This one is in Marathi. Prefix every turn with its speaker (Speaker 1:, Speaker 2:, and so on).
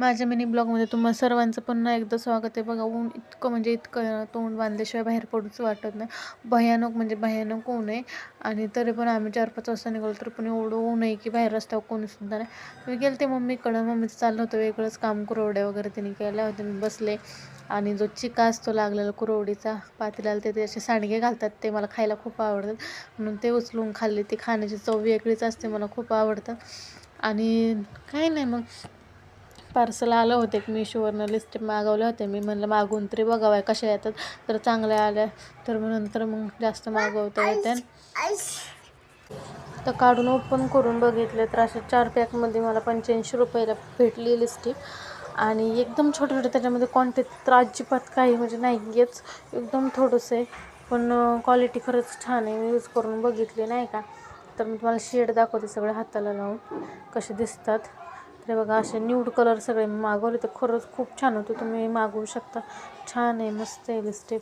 Speaker 1: माझ्या मिनी ब्लॉगमध्ये तुम्हा सर्वांचं पुन्हा एकदा स्वागत आहे. बघा ऊन इतकं म्हणजे इतकं तोंड बांधल्याशिवाय बाहेर पडूच वाटत नाही. भयानक म्हणजे भयानक ऊन आहे. आणि तरी पण आम्ही चार पाच वाजता निघालो तर पण एवढं ऊन आहे की बाहेर रस्त्यावर कोणीसुद्धा नाही. मी गेले ते मम्मीकडं. मम्मीचं चाललं होतं वेगळंच काम कुरवड्या वगैरे तिने केल्या होत्या. मी बसले. आणि जो चिका असतो लागलेला कुरवडीचा पातेल्याला ते त्याचे सांडगे घालतात. ते मला खायला खूप आवडतात. म्हणून ते उचलून खाल्ले. ती खाण्याची चव वेगळीच असते मला खूप आवडतं. आणि काही नाही मग. पार्सल आलं होतं एक मिशोवरनं लिस्ट मागवल्या होत्या मी. म्हणलं मागून तरी बघाव्या कशा येतात. तर चांगल्या आल्या. तर मग नंतर मग जास्त मागवता येते तर काढून ओपन करून बघितले तर अशा चार पॅकमध्ये मला पंच्याऐंशी रुपयाला भेटली लिस्टिक आणि एकदम छोटे छोटे त्याच्यामध्ये क्वांटिटी तर अजिबात काही म्हणजे नाही एकदम थोडंसं आहे. पण क्वालिटी खरंच छान आहे. मी यूज करून बघितली नाही का? तर मी तुम्हाला शेड दाखवते सगळे हाताला लावून. कसे दिसतात. तर बघा असे न्यूड कलर सगळे मागवले. तर खरंच खूप छान होते. तुम्ही मागवू शकता. छान आहे मस्त आहे लिस्टिक